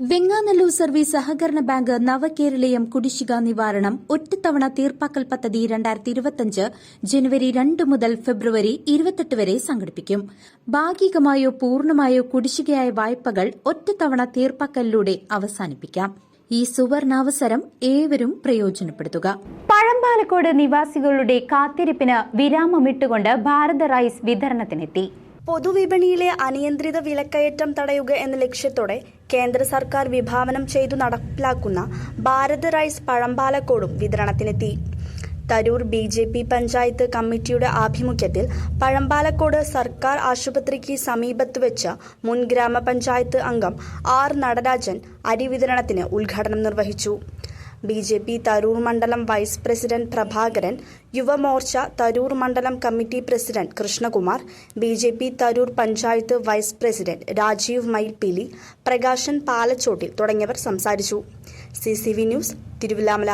Venganallur service സഹകരണ bank Navakeraleeyam കുടിശ്ശിക നിവാരണം ഒറ്റത്തവണ തീർപ്പാക്കൽ പദ്ധതി രണ്ടായിരത്തി ഇരുപത്തിയഞ്ച് ജനുവരി രണ്ട് മുതൽ ഫെബ്രുവരി ഇരുപത്തെട്ട് വരെ സംഘടിപ്പിക്കും. ഭാഗികമായോ പൂർണമായോ കുടിശ്ശികയായ വായ്പകൾ ഒറ്റത്തവണ തീർപ്പാക്കലിലൂടെ അവസാനിപ്പിക്കാം. ഈ സുവർണാവസരം ഏവരും പ്രയോജനപ്പെടുത്തുക. പഴമ്പാലക്കോട് നിവാസികളുടെ കാത്തിരിപ്പിന് വിരാമമിട്ടുകൊണ്ട് ഭാരത റൈസ് വിതരണത്തിനെത്തി. പൊതുവിപണിയിലെ അനിയന്ത്രിത വിലക്കയറ്റം തടയുക എന്ന ലക്ഷ്യത്തോടെ കേന്ദ്ര സർക്കാർ വിഭാവനം ചെയ്തു നടപ്പിലാക്കുന്ന ഭാരത് റൈസ് പഴമ്പാലക്കോടും വിതരണത്തിനെത്തി. Tharoor B J P panchayat കമ്മിറ്റിയുടെ ആഭിമുഖ്യത്തിൽ പഴമ്പാലക്കോട് സർക്കാർ ആശുപത്രിക്ക് സമീപത്ത് വെച്ച മുൻ ഗ്രാമപഞ്ചായത്ത് അംഗം ആർ നടരാജൻ അരി വിതരണത്തിന് ഉദ്ഘാടനം നിർവഹിച്ചു. ബി ജെ പി തരൂർ മണ്ഡലം വൈസ് പ്രസിഡന്റ് പ്രഭാകരൻ യുവമോർച്ച തരൂർ മണ്ഡലം committee president Krishnakumar B J P Tharoor panchayat vice president Rajeev Mailpeeli Prakashan Palachottil തുടങ്ങിയവർ സംസാരിച്ചു. C C V news Thiruvilwamala.